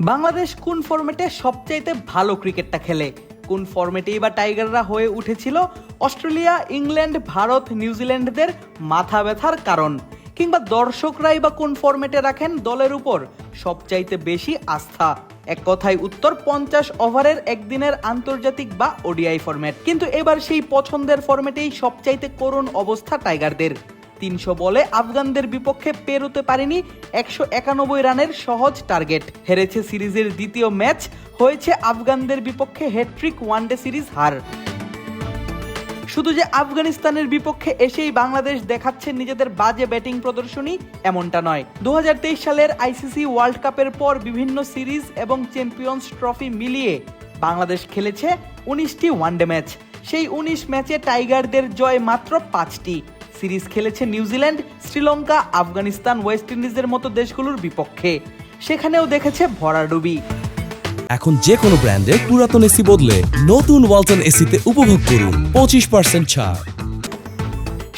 বাংলাদেশ কোন ফরম্যাটে সবচাইতে ভালো ক্রিকেটটা খেলে? কোন ফরম্যাটেই বা টাইগাররা হয়ে উঠেছিল অস্ট্রেলিয়া, ইংল্যান্ড, ভারত, নিউজিল্যান্ডদের মাথা ব্যথার কারণ? কিংবা দর্শকরাই বা কোন ফরম্যাটে রাখেন দলের উপর সবচাইতে বেশি আস্থা? এক কথায় উত্তর, পঞ্চাশ ওভারের একদিনের আন্তর্জাতিক বা ওডিআই ফরম্যাট। কিন্তু এবার সেই পছন্দের ফরম্যাটেই সবচাইতে করুণ অবস্থা টাইগারদের। তিনশো বলে আফগানদের বিপক্ষে পেরোতে পারেনি একশো একানব্বই রানের সহজ টার্গেট। হেরেছে সিরিজের দ্বিতীয় ম্যাচ, হয়েছে আফগানদের বিপক্ষে হ্যাট্রিক ওয়ানডে সিরিজ হার। শুধু যে আফগানিস্তানের বিপক্ষে এসেই বাংলাদেশ দেখাচ্ছে নিজেদের বাজে ব্যাটিং প্রদর্শনী, এমনটা নয়। দু সালের আইসিসি ওয়ার্ল্ড কাপের পর বিভিন্ন সিরিজ এবং চ্যাম্পিয়ন্স ট্রফি মিলিয়ে বাংলাদেশ খেলেছে উনিশটি ওয়ানডে ম্যাচ। সেই উনিশ ম্যাচে টাইগারদের জয় মাত্র পাঁচটি। সিরিজ খেলেছে নিউজিল্যান্ড শ্রীলঙ্কা আফগানিস্তান ওয়েস্ট ইন্ডিজের মতো দেশগুলোর বিপক্ষে। সেখানেও দেখেছে ভরাডুবি এখন যে কোনো ব্র্যান্ডের পুরাতন এসি বদলে নতুন ওয়ালটন এসিতে উপভোগ করুন পঁচিশ পার্সেন্ট ছাড়।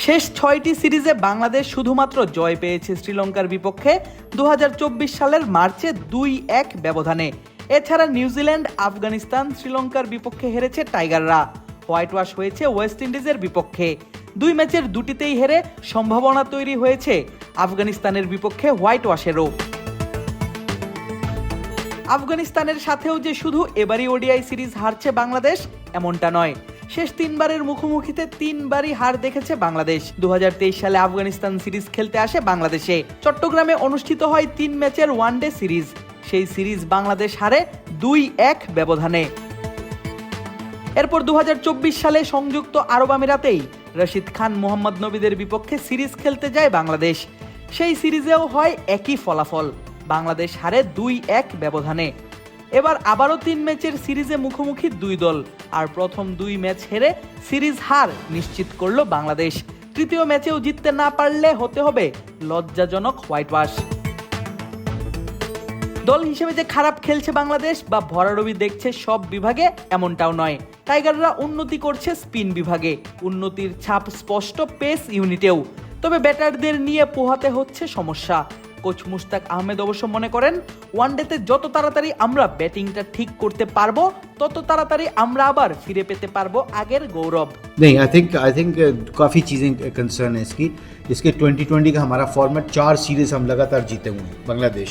শেষ ছয়টি সিরিজে বাংলাদেশ শুধুমাত্র জয় পেয়েছে শ্রীলঙ্কার বিপক্ষে দু হাজার চব্বিশ সালের মার্চে দুই এক ব্যবধানে। এছাড়া নিউজিল্যান্ড আফগানিস্তান শ্রীলঙ্কার বিপক্ষে হেরেছে টাইগাররা। হোয়াইট ওয়াশ হয়েছে ওয়েস্ট ইন্ডিজের বিপক্ষে। দুই ম্যাচের দুটিতেই হেরে সম্ভাবনা তৈরি হয়েছে। আফগানিস্তানের বিপক্ষে হোয়াইট ওয়াশেরও। আফগানিস্তানের সাথেও যে শুধু এবারই ওডিআই সিরিজ হারছে বাংলাদেশ, এমনটা নয়। শেষ তিনবারের মুখোমুখিতে তিনবারই হার দেখেছে বাংলাদেশ। দু হাজার তেইশ সালে আফগানিস্তান সিরিজ খেলতে আসে বাংলাদেশে। চট্টগ্রামে অনুষ্ঠিত হয় তিন ম্যাচের ওয়ানডে সিরিজ। সেই সিরিজ বাংলাদেশ হারে দুই এক ব্যবধানে। এরপর দু হাজার চব্বিশ সালে সংযুক্ত আরব আমিরাতেই রশিদ খান মোহাম্মদ নবীদের বিপক্ষে সিরিজ খেলতে যায় বাংলাদেশ। সেই সিরিজেও হয় একই ফলাফল। বাংলাদেশ হারে দুই এক ব্যবধানে। এবার আবারও তিন ম্যাচের সিরিজে মুখোমুখি দুই দল। আর প্রথম দুই ম্যাচ হেরে সিরিজ হার নিশ্চিত করল বাংলাদেশ। তৃতীয় ম্যাচেও জিততে না পারলে হতে হবে লজ্জাজনক হোয়াইট ওয়াশ দল হিসেবে যে খারাপ খেলছে বাংলাদেশ বা ভরাডবি দেখছে সব বিভাগে এমনটাও নয়। টাইগাররা উন্নতি করছে স্পিন বিভাগে উন্নতির ছাপ স্পষ্ট পেস ইউনিটেও তবে ব্যাটারদের নিয়ে পোহাতে হচ্ছে সমস্যা কোচ মুশতাক আহমেদ অবশ্য মনে করেন ওয়ানডেতে যত তাড়াতাড়ি আমরা ব্যাটিংটা ঠিক করতে পারবো তত তাড়াতাড়ি আমরা আবার ফিরে পেতে পারবো আগের গৌরব नहीं आई थिंक आई थिंक काफ़ी चीज़ें कंसर्न है इसकी इसके 2020 का हमारा फॉर्मेट चार सीरीज़ हम लगातार जीते हुए हैं बांग्लादेश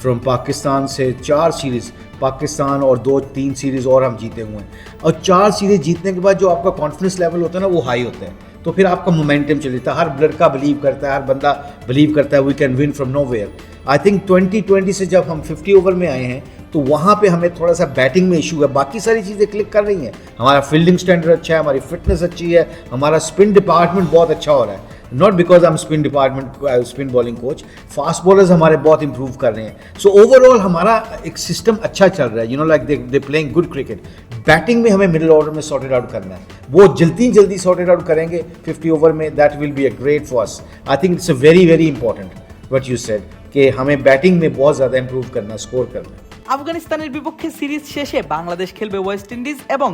फ्रॉम पाकिस्तान से चार सीरीज़ पाकिस्तान और दो, तीन सीरीज़ और हम जीते हुए हैं। और चार सीरीज़ जीतने के बाद जो आपका कॉन्फिडेंस लेवल होता है ना, वो हाई होता है। तो फिर आपका मोमेंटम चल जाता है। हर लड़का बिलीव करता है, हर बंदा बिलीव करता है we can win from nowhere I think 2020 से जब हम 50 ओवर में आए हैं तो वहाँ पे हमें थोड़ा सा बैटिंग में इशू है। बाकी सारी चीज़ें क्लिक कर रही हैं। हमारा फील्डिंग स्टैंडर्ड अच्छा है, हमारी फिटनेस अच्छी है, हमारा स्पिन डिपार्टमेंट बहुत अच्छा हो रहा है। not because I am spin department spin bowling coach fast bowlers हमारे बहुत इंप्रूव कर रहे हैं सो ओवरऑल हमारा एक सिस्टम अच्छा चल रहा है you know like they they playing good cricket batting में हमें मिडिल ऑर्डर में सॉर्टेड आउट करना है वो जल्दी जल्दी सॉर्टेड आउट करेंगे 50 ओवर में that will be a great for us I think it's a very very important what you said कि हमें बैटिंग में बहुत ज़्यादा इंप्रूव करना स्कोर करना है আফগানিস্তানের বিপক্ষে সিরিজ শেষে বাংলাদেশ খেলবে ওয়েস্ট ইন্ডিজ এবং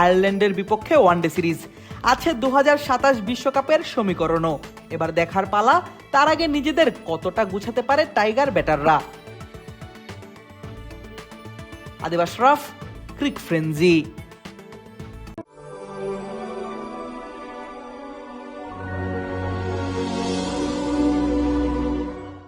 আয়ারল্যান্ডের বিপক্ষে ওয়ানডে সিরিজ আছে দু বিশ্বকাপের সমীকরণও। এবার দেখার পালা, তার আগে নিজেদের কতটা গুছাতে পারে টাইগার ব্যাটাররা? আদিবাস রাফ, ক্রিক ফ্রেঞ্জি